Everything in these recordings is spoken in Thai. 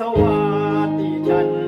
สวัสดีฉัน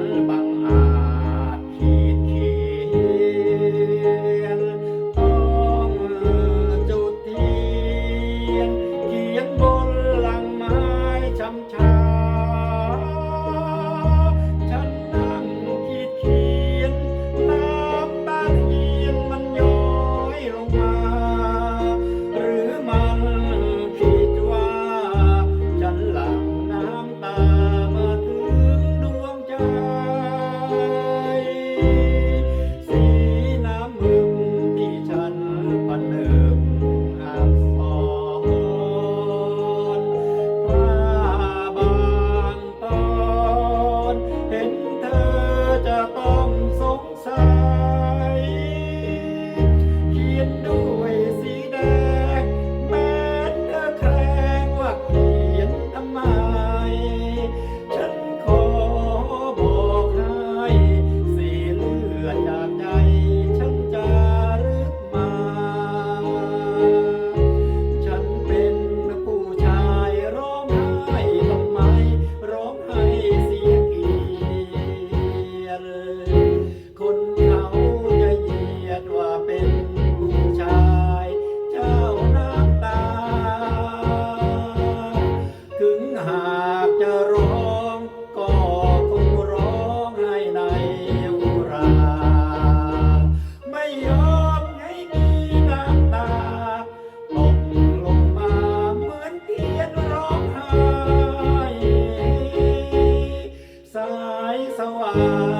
ากจะร้องก็คงร้องให้นอุรา ไม่ยอมให้มีน้ำตาตกลงมาเหมือนเทียนร้องไห้สายสว่าง